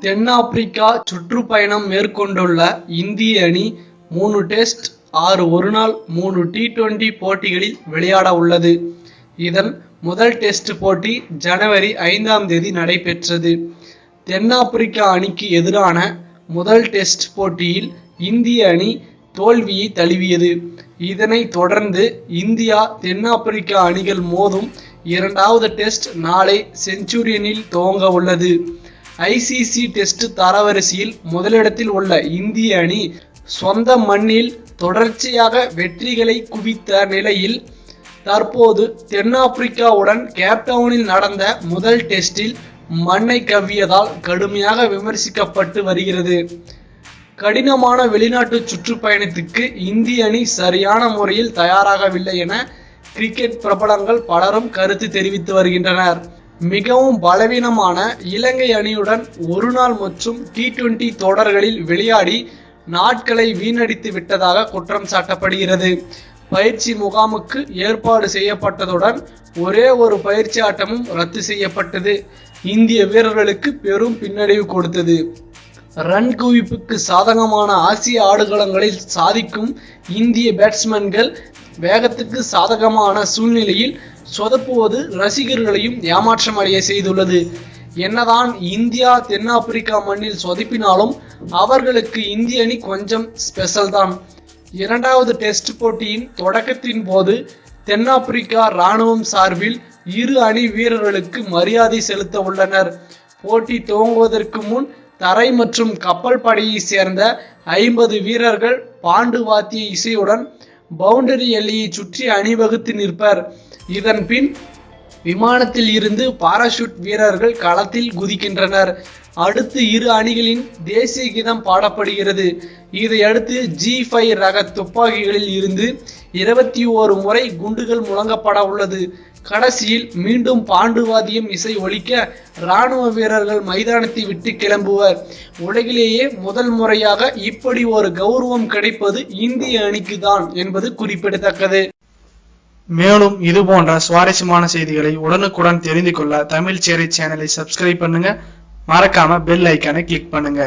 தென்னாப்பிரிக்கா சுற்றுப்பயணம் மேற்கொண்டுள்ள இந்திய அணி மூணு டெஸ்ட் ஆறு ஒருநாள் மூணு டி டுவெண்டி போட்டிகளில் விளையாட உள்ளது. இதன் முதல் டெஸ்ட் போட்டி ஜனவரி ஐந்தாம் தேதி நடைபெற்றது. தென்னாப்பிரிக்கா அணிக்கு எதிரான முதல் டெஸ்ட் போட்டியில் இந்திய அணி தோல்வியை தழுவியது. இதனைத் தொடர்ந்து இந்தியா தென்னாப்பிரிக்கா அணிகள் மோதும் இரண்டாவது டெஸ்ட் நாளை செஞ்சுரியனில் துவங்க உள்ளது. ஐசிசி டெஸ்ட் தரவரிசையில் முதலிடத்தில் உள்ள இந்திய அணி சொந்த மண்ணில் தொடர்ச்சியாக வெற்றிகளை குவித்த நிலையில் தற்போது தென்னாப்பிரிக்காவுடன் கேப்டவுனில் நடந்த முதல் டெஸ்டில் மண்ணை கவ்வியதால் கடுமையாக விமர்சிக்கப்பட்டு வருகிறது. கடினமான வெளிநாட்டு சுற்றுப்பயணத்துக்கு இந்திய அணி சரியான முறையில் தயாராகவில்லை என கிரிக்கெட் பிரபலங்கள் பலரும் கருத்து தெரிவித்து வருகின்றனர். மிகவும் பலவீனமான இலங்கை அணியுடன் ஒருநாள் மற்றும் டி டுவெண்டி தொடர்களில் விளையாடி நாட்களை வீணடித்து விட்டதாக குற்றம் சாட்டப்படுகிறது. பயிற்சி முகாமுக்கு ஏற்பாடு செய்யப்பட்டதுடன் ஒரே ஒரு பயிற்சி ஆட்டமும் ரத்து செய்யப்பட்டது. இந்திய வீரர்களுக்கு பெரும் பின்னடைவு கொடுத்தது. ரன் குவிப்புக்கு சாதகமான ஆசிய ஆடுகளங்களில் சாதிக்கும் இந்திய பேட்ஸ்மேன்கள் வேகத்துக்கு சாதகமான சூழ்நிலையில் சொதப்புவது ரசிகர்களையும் ஏமாற்றம் அடைய செய்துள்ளது. என்னதான் இந்தியா தென்னாப்பிரிக்கா மண்ணில் சொதப்பினாலும் அவர்களுக்கு இந்திய அணி கொஞ்சம் ஸ்பெஷல் தான். இரண்டாவது டெஸ்ட் போட்டியின் தொடக்கத்தின் போது தென்னாப்பிரிக்கா ராணுவம் சார்பில் இரு அணி வீரர்களுக்கு மரியாதை செலுத்த உள்ளனர். போட்டி துவங்குவதற்கு முன் தரை மற்றும் கப்பல் படையை சேர்ந்த ஐம்பது வீரர்கள் பாண்டு வாத்திய இசையுடன் பவுண்டரி எல்லையை சுற்றி அணிவகுத்து நிற்பர். இதன் பின் விமானத்தில் இருந்து பாராசூட் வீரர்கள் களத்தில் குதிக்கின்றனர். அடுத்து இரு அணிகளின் தேசிய கீதம் பாடப்படுகிறது. இதையடுத்து ஜி ஃபைவ் ரக துப்பாக்கிகளில் இருந்து இருபத்தி ஓரு முறை குண்டுகள் முழங்கப்பட உள்ளது. கடைசியில் மீண்டும் பாண்டுவாதியம் இசை ஒழிக்க இராணுவ வீரர்கள் மைதானத்தை விட்டு கிளம்புவர். உலகிலேயே முதல் முறையாக இப்படி ஒரு கௌரவம் கிடைப்பது இந்திய அணிக்கு தான் என்பது குறிப்பிடத்தக்கது. மேலும் இது போன்ற சுவாரஸ்யமான செய்திகளை உடனுக்குடன் தெரிந்து கொள்ள தமிழ் சேரை சேனலை சப்ஸ்கிரைப் பண்ணுங்க. மறக்காம பெல் ஐக்கானை கிளிக் பண்ணுங்க.